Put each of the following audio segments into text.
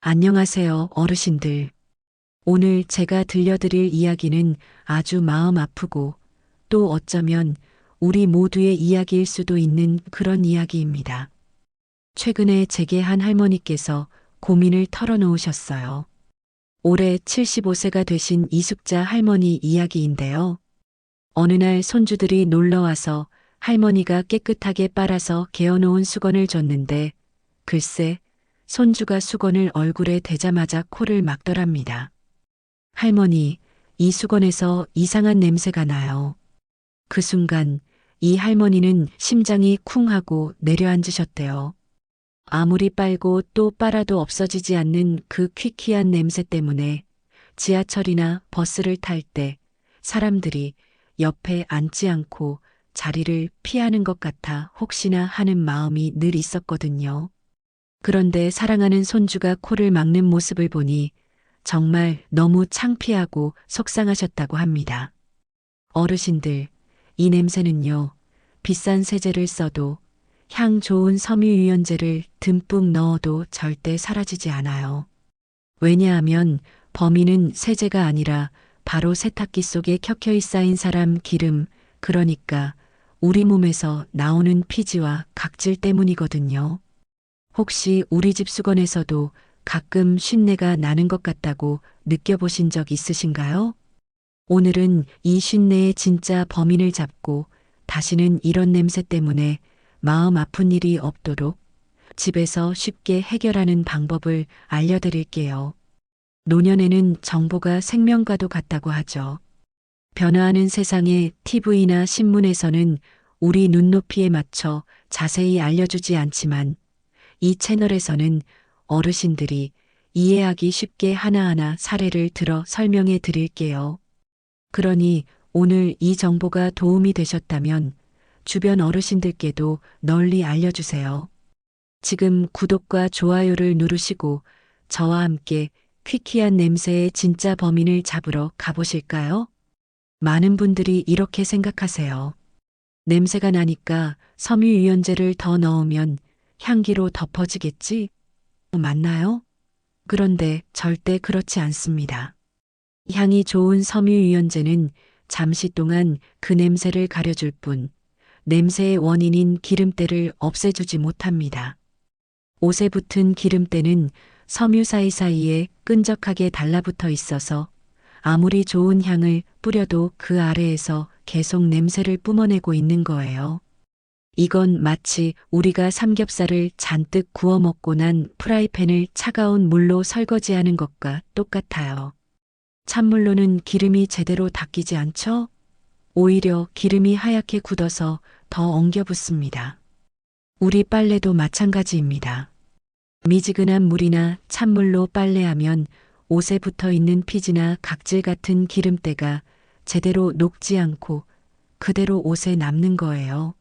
안녕하세요, 어르신들. 오늘 제가 들려드릴 이야기는 아주 마음 아프고 또 어쩌면 우리 모두의 이야기일 수도 있는 그런 이야기입니다. 최근에 제게 한 할머니께서 고민을 털어놓으셨어요. 올해 75세가 되신 이숙자 할머니 이야기인데요. 어느 날 손주들이 놀러와서 할머니가 깨끗하게 빨아서 개어놓은 수건을 줬는데 글쎄 손주가 수건을 얼굴에 대자마자 코를 막더랍니다. 할머니, 이 수건에서 이상한 냄새가 나요. 그 순간 이 할머니는 심장이 쿵 하고 내려앉으셨대요. 아무리 빨고 또 빨아도 없어지지 않는 그 퀴퀴한 냄새 때문에 지하철이나 버스를 탈 때 사람들이 옆에 앉지 않고 자리를 피하는 것 같아 혹시나 하는 마음이 늘 있었거든요. 그런데 사랑하는 손주가 코를 막는 모습을 보니 정말 너무 창피하고 속상하셨다고 합니다. 어르신들, 이 냄새는요, 비싼 세제를 써도 향 좋은 섬유유연제를 듬뿍 넣어도 절대 사라지지 않아요. 왜냐하면 범인은 세제가 아니라 바로 세탁기 속에 켜켜이 쌓인 사람 기름, 그러니까 우리 몸에서 나오는 피지와 각질 때문이거든요. 혹시 우리 집 수건에서도 가끔 쉰내가 나는 것 같다고 느껴보신 적 있으신가요? 오늘은 이 쉰내의 진짜 범인을 잡고 다시는 이런 냄새 때문에 마음 아픈 일이 없도록 집에서 쉽게 해결하는 방법을 알려드릴게요. 노년에는 정보가 생명과도 같다고 하죠. 변화하는 세상에 TV나 신문에서는 우리 눈높이에 맞춰 자세히 알려주지 않지만 이 채널에서는 어르신들이 이해하기 쉽게 하나하나 사례를 들어 설명해 드릴게요. 그러니 오늘 이 정보가 도움이 되셨다면 주변 어르신들께도 널리 알려주세요. 지금 구독과 좋아요를 누르시고 저와 함께 퀴퀴한 냄새의 진짜 범인을 잡으러 가보실까요? 많은 분들이 이렇게 생각하세요. 냄새가 나니까 섬유유연제를 더 넣으면 향기로 덮어지겠지? 맞나요? 그런데 절대 그렇지 않습니다. 향이 좋은 섬유유연제는 잠시 동안 그 냄새를 가려줄 뿐 냄새의 원인인 기름때를 없애주지 못합니다. 옷에 붙은 기름때는 섬유 사이사이에 끈적하게 달라붙어 있어서 아무리 좋은 향을 뿌려도 그 아래에서 계속 냄새를 뿜어내고 있는 거예요. 이건 마치 우리가 삼겹살을 잔뜩 구워 먹고 난 프라이팬을 차가운 물로 설거지하는 것과 똑같아요. 찬물로는 기름이 제대로 닦이지 않죠? 오히려 기름이 하얗게 굳어서 더 엉겨 붙습니다. 우리 빨래도 마찬가지입니다. 미지근한 물이나 찬물로 빨래하면 옷에 붙어 있는 피지나 각질 같은 기름때가 제대로 녹지 않고 그대로 옷에 남는 거예요.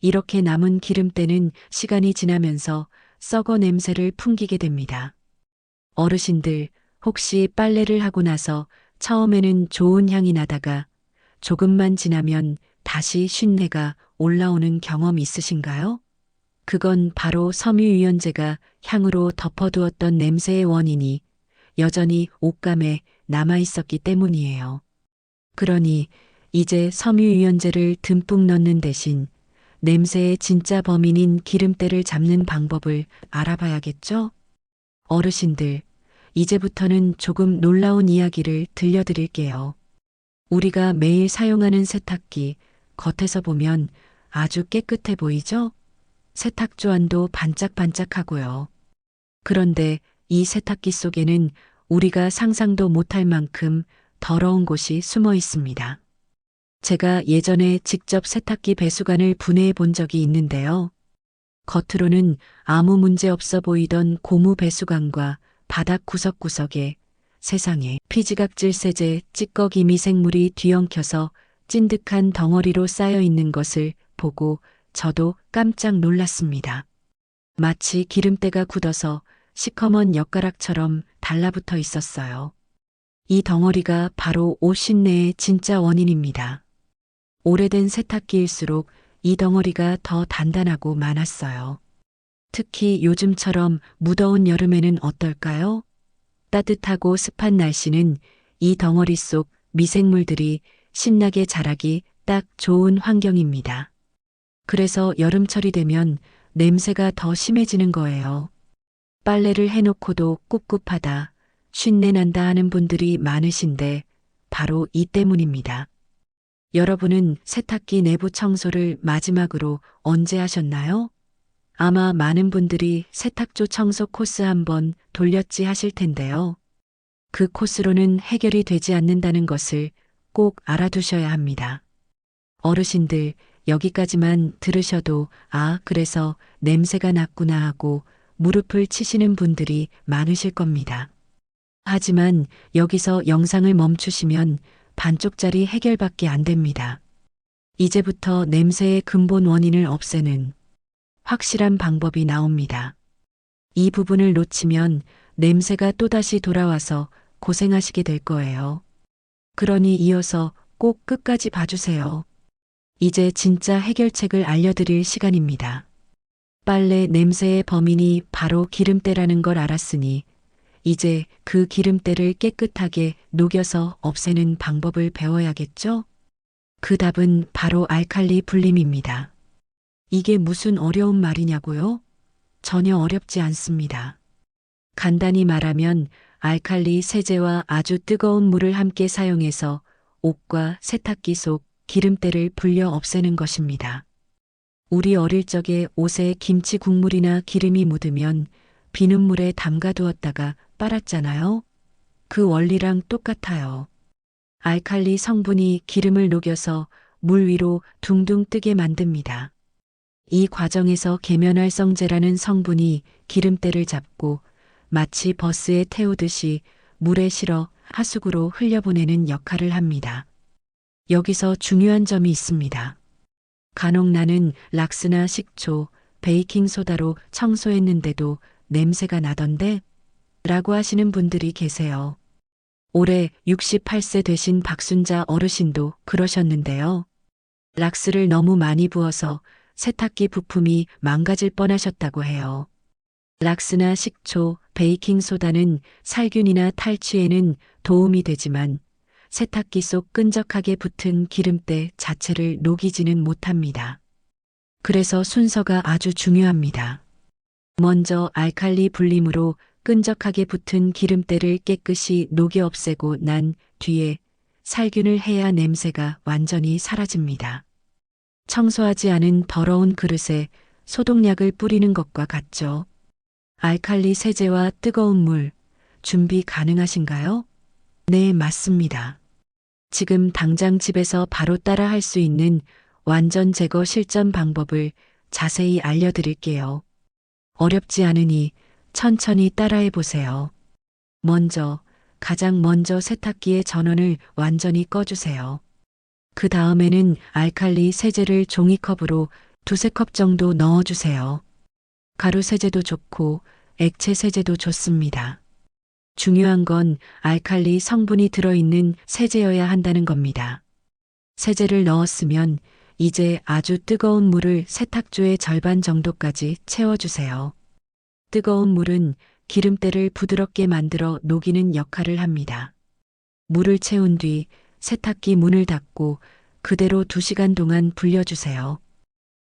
이렇게 남은 기름때는 시간이 지나면서 썩어 냄새를 풍기게 됩니다. 어르신들 혹시 빨래를 하고 나서 처음에는 좋은 향이 나다가 조금만 지나면 다시 쉰내가 올라오는 경험 있으신가요? 그건 바로 섬유유연제가 향으로 덮어두었던 냄새의 원인이 여전히 옷감에 남아 있었기 때문이에요. 그러니 이제 섬유유연제를 듬뿍 넣는 대신 냄새의 진짜 범인인 기름때를 잡는 방법을 알아봐야겠죠? 어르신들, 이제부터는 조금 놀라운 이야기를 들려드릴게요. 우리가 매일 사용하는 세탁기, 겉에서 보면 아주 깨끗해 보이죠? 세탁조 안도 반짝반짝하고요. 그런데 이 세탁기 속에는 우리가 상상도 못할 만큼 더러운 곳이 숨어 있습니다. 제가 예전에 직접 세탁기 배수관을 분해해 본 적이 있는데요. 겉으로는 아무 문제 없어 보이던 고무 배수관과 바닥 구석구석에 세상에 피지각질 세제 찌꺼기 미생물이 뒤엉켜서 찐득한 덩어리로 쌓여 있는 것을 보고 저도 깜짝 놀랐습니다. 마치 기름때가 굳어서 시커먼 엿가락처럼 달라붙어 있었어요. 이 덩어리가 바로 옷 신내의 진짜 원인입니다. 오래된 세탁기일수록 이 덩어리가 더 단단하고 많았어요. 특히 요즘처럼 무더운 여름에는 어떨까요? 따뜻하고 습한 날씨는 이 덩어리 속 미생물들이 신나게 자라기 딱 좋은 환경입니다. 그래서 여름철이 되면 냄새가 더 심해지는 거예요. 빨래를 해놓고도 꿉꿉하다, 쉰내 난다 하는 분들이 많으신데 바로 이 때문입니다. 여러분은 세탁기 내부 청소를 마지막으로 언제 하셨나요? 아마 많은 분들이 세탁조 청소 코스 한번 돌렸지 하실 텐데요. 그 코스로는 해결이 되지 않는다는 것을 꼭 알아두셔야 합니다. 어르신들, 여기까지만 들으셔도, 아, 그래서 냄새가 났구나 하고 무릎을 치시는 분들이 많으실 겁니다. 하지만 여기서 영상을 멈추시면 반쪽짜리 해결밖에 안 됩니다. 이제부터 냄새의 근본 원인을 없애는 확실한 방법이 나옵니다. 이 부분을 놓치면 냄새가 또다시 돌아와서 고생하시게 될 거예요. 그러니 이어서 꼭 끝까지 봐주세요. 이제 진짜 해결책을 알려드릴 시간입니다. 빨래 냄새의 범인이 바로 기름때라는 걸 알았으니 이제 그 기름때를 깨끗하게 녹여서 없애는 방법을 배워야겠죠? 그 답은 바로 알칼리 분림입니다. 이게 무슨 어려운 말이냐고요? 전혀 어렵지 않습니다. 간단히 말하면 알칼리 세제와 아주 뜨거운 물을 함께 사용해서 옷과 세탁기 속 기름때를 불려 없애는 것입니다. 우리 어릴 적에 옷에 김치 국물이나 기름이 묻으면 비눗 물에 담가두었다가 빨았잖아요. 그 원리랑 똑같아요. 알칼리 성분이 기름을 녹여서 물 위로 둥둥 뜨게 만듭니다. 이 과정에서 계면활성제라는 성분이 기름때를 잡고 마치 버스에 태우듯이 물에 실어 하수구로 흘려보내는 역할을 합니다. 여기서 중요한 점이 있습니다. 간혹 나는 락스나 식초, 베이킹소다로 청소했는데도 냄새가 나던데? 라고 하시는 분들이 계세요. 올해 68세 되신 박순자 어르신도 그러셨는데요. 락스를 너무 많이 부어서 세탁기 부품이 망가질 뻔하셨다고 해요. 락스나 식초, 베이킹소다는 살균이나 탈취에는 도움이 되지만 세탁기 속 끈적하게 붙은 기름때 자체를 녹이지는 못합니다. 그래서 순서가 아주 중요합니다. 먼저 알칼리 분림으로 끈적하게 붙은 기름때를 깨끗이 녹여 없애고 난 뒤에 살균을 해야 냄새가 완전히 사라집니다. 청소하지 않은 더러운 그릇에 소독약을 뿌리는 것과 같죠. 알칼리 세제와 뜨거운 물 준비 가능하신가요? 네, 맞습니다. 지금 당장 집에서 바로 따라 할 수 있는 완전 제거 실전 방법을 자세히 알려드릴게요. 어렵지 않으니 천천히 따라해 보세요. 먼저, 가장 먼저 세탁기의 전원을 완전히 꺼주세요. 그 다음에는 알칼리 세제를 종이컵으로 두세 컵 정도 넣어주세요. 가루 세제도 좋고 액체 세제도 좋습니다. 중요한 건 알칼리 성분이 들어있는 세제여야 한다는 겁니다. 세제를 넣었으면 이제 아주 뜨거운 물을 세탁조의 절반 정도까지 채워주세요. 뜨거운 물은 기름때를 부드럽게 만들어 녹이는 역할을 합니다. 물을 채운 뒤 세탁기 문을 닫고 그대로 2시간 동안 불려주세요.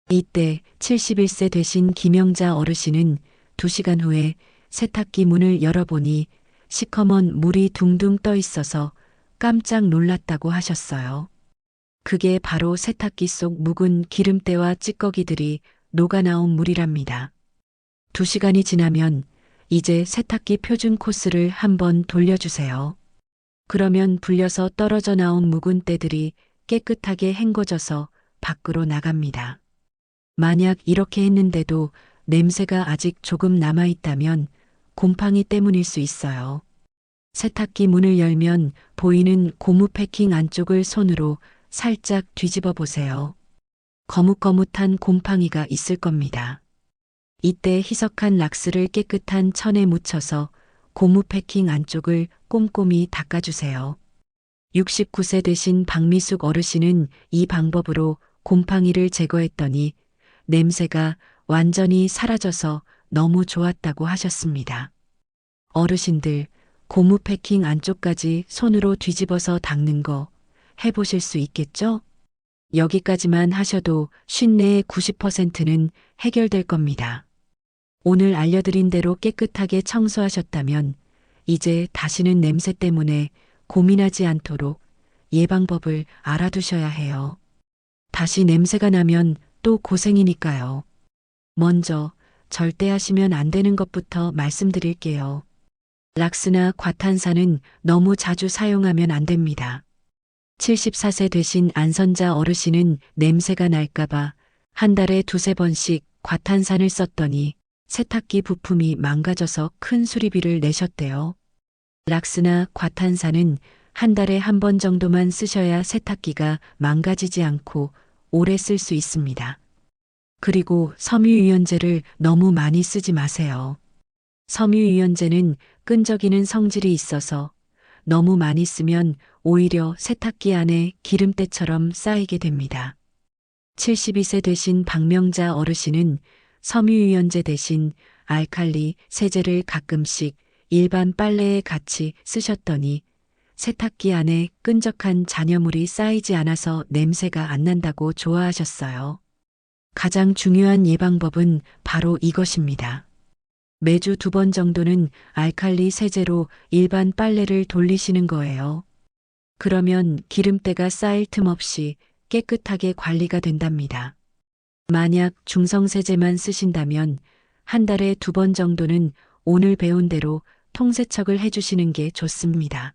이때 71세 되신 김영자 어르신은 2시간 후에 세탁기 문을 열어보니 시커먼 물이 둥둥 떠 있어서 깜짝 놀랐다고 하셨어요. 그게 바로 세탁기 속 묵은 기름때와 찌꺼기들이 녹아나온 물이랍니다. 두 시간이 지나면 이제 세탁기 표준 코스를 한번 돌려주세요. 그러면 불려서 떨어져 나온 묵은 때들이 깨끗하게 헹궈져서 밖으로 나갑니다. 만약 이렇게 했는데도 냄새가 아직 조금 남아있다면 곰팡이 때문일 수 있어요. 세탁기 문을 열면 보이는 고무 패킹 안쪽을 손으로 살짝 뒤집어 보세요. 거뭇거뭇한 곰팡이가 있을 겁니다. 이때 희석한 락스를 깨끗한 천에 묻혀서 고무 패킹 안쪽을 꼼꼼히 닦아주세요. 69세 되신 박미숙 어르신은 이 방법으로 곰팡이를 제거했더니 냄새가 완전히 사라져서 너무 좋았다고 하셨습니다. 어르신들, 고무 패킹 안쪽까지 손으로 뒤집어서 닦는 거 해보실 수 있겠죠? 여기까지만 하셔도 쉰내의 90%는 해결될 겁니다. 오늘 알려드린 대로 깨끗하게 청소하셨다면 이제 다시는 냄새 때문에 고민하지 않도록 예방법을 알아두셔야 해요. 다시 냄새가 나면 또 고생이니까요. 먼저 절대 하시면 안 되는 것부터 말씀드릴게요. 락스나 과탄산은 너무 자주 사용하면 안 됩니다. 74세 되신 안선자 어르신은 냄새가 날까봐 한 달에 두세 번씩 과탄산을 썼더니 세탁기 부품이 망가져서 큰 수리비를 내셨대요. 락스나 과탄산은 한 달에 한 번 정도만 쓰셔야 세탁기가 망가지지 않고 오래 쓸 수 있습니다. 그리고 섬유유연제를 너무 많이 쓰지 마세요. 섬유유연제는 끈적이는 성질이 있어서 너무 많이 쓰면 오히려 세탁기 안에 기름때처럼 쌓이게 됩니다. 72세 되신 박명자 어르신은 섬유유연제 대신 알칼리 세제를 가끔씩 일반 빨래에 같이 쓰셨더니 세탁기 안에 끈적한 잔여물이 쌓이지 않아서 냄새가 안 난다고 좋아하셨어요. 가장 중요한 예방법은 바로 이것입니다. 매주 두 번 정도는 알칼리 세제로 일반 빨래를 돌리시는 거예요. 그러면 기름때가 쌓일 틈 없이 깨끗하게 관리가 된답니다. 만약 중성세제만 쓰신다면 한 달에 두 번 정도는 오늘 배운 대로 통세척을 해주시는 게 좋습니다.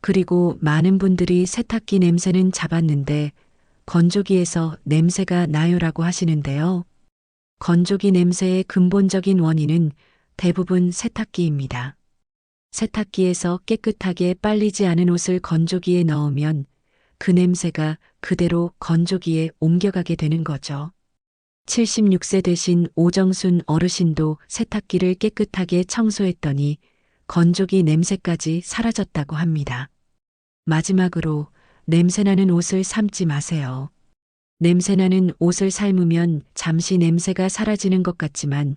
그리고 많은 분들이 세탁기 냄새는 잡았는데 건조기에서 냄새가 나요라고 하시는데요. 건조기 냄새의 근본적인 원인은 대부분 세탁기입니다. 세탁기에서 깨끗하게 빨리지 않은 옷을 건조기에 넣으면 그 냄새가 그대로 건조기에 옮겨가게 되는 거죠. 76세 되신 오정순 어르신도 세탁기를 깨끗하게 청소했더니 건조기 냄새까지 사라졌다고 합니다. 마지막으로 냄새나는 옷을 삶지 마세요. 냄새나는 옷을 삶으면 잠시 냄새가 사라지는 것 같지만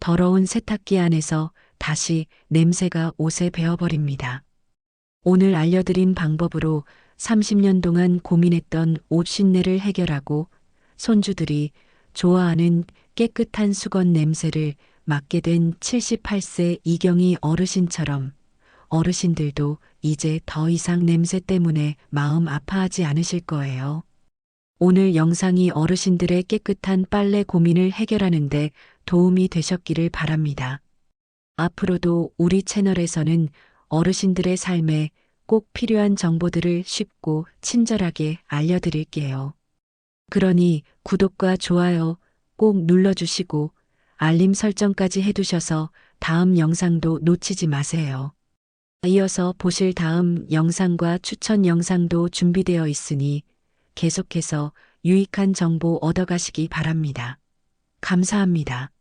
더러운 세탁기 안에서 다시 냄새가 옷에 배어버립니다. 오늘 알려드린 방법으로 30년 동안 고민했던 옷 신내를 해결하고 손주들이 좋아하는 깨끗한 수건 냄새를 맡게 된 78세 이경희 어르신처럼 어르신들도 이제 더 이상 냄새 때문에 마음 아파하지 않으실 거예요. 오늘 영상이 어르신들의 깨끗한 빨래 고민을 해결하는데 도움이 되셨기를 바랍니다. 앞으로도 우리 채널에서는 어르신들의 삶에 꼭 필요한 정보들을 쉽고 친절하게 알려드릴게요. 그러니 구독과 좋아요 꼭 눌러주시고 알림 설정까지 해두셔서 다음 영상도 놓치지 마세요. 이어서 보실 다음 영상과 추천 영상도 준비되어 있으니 계속해서 유익한 정보 얻어가시기 바랍니다. 감사합니다.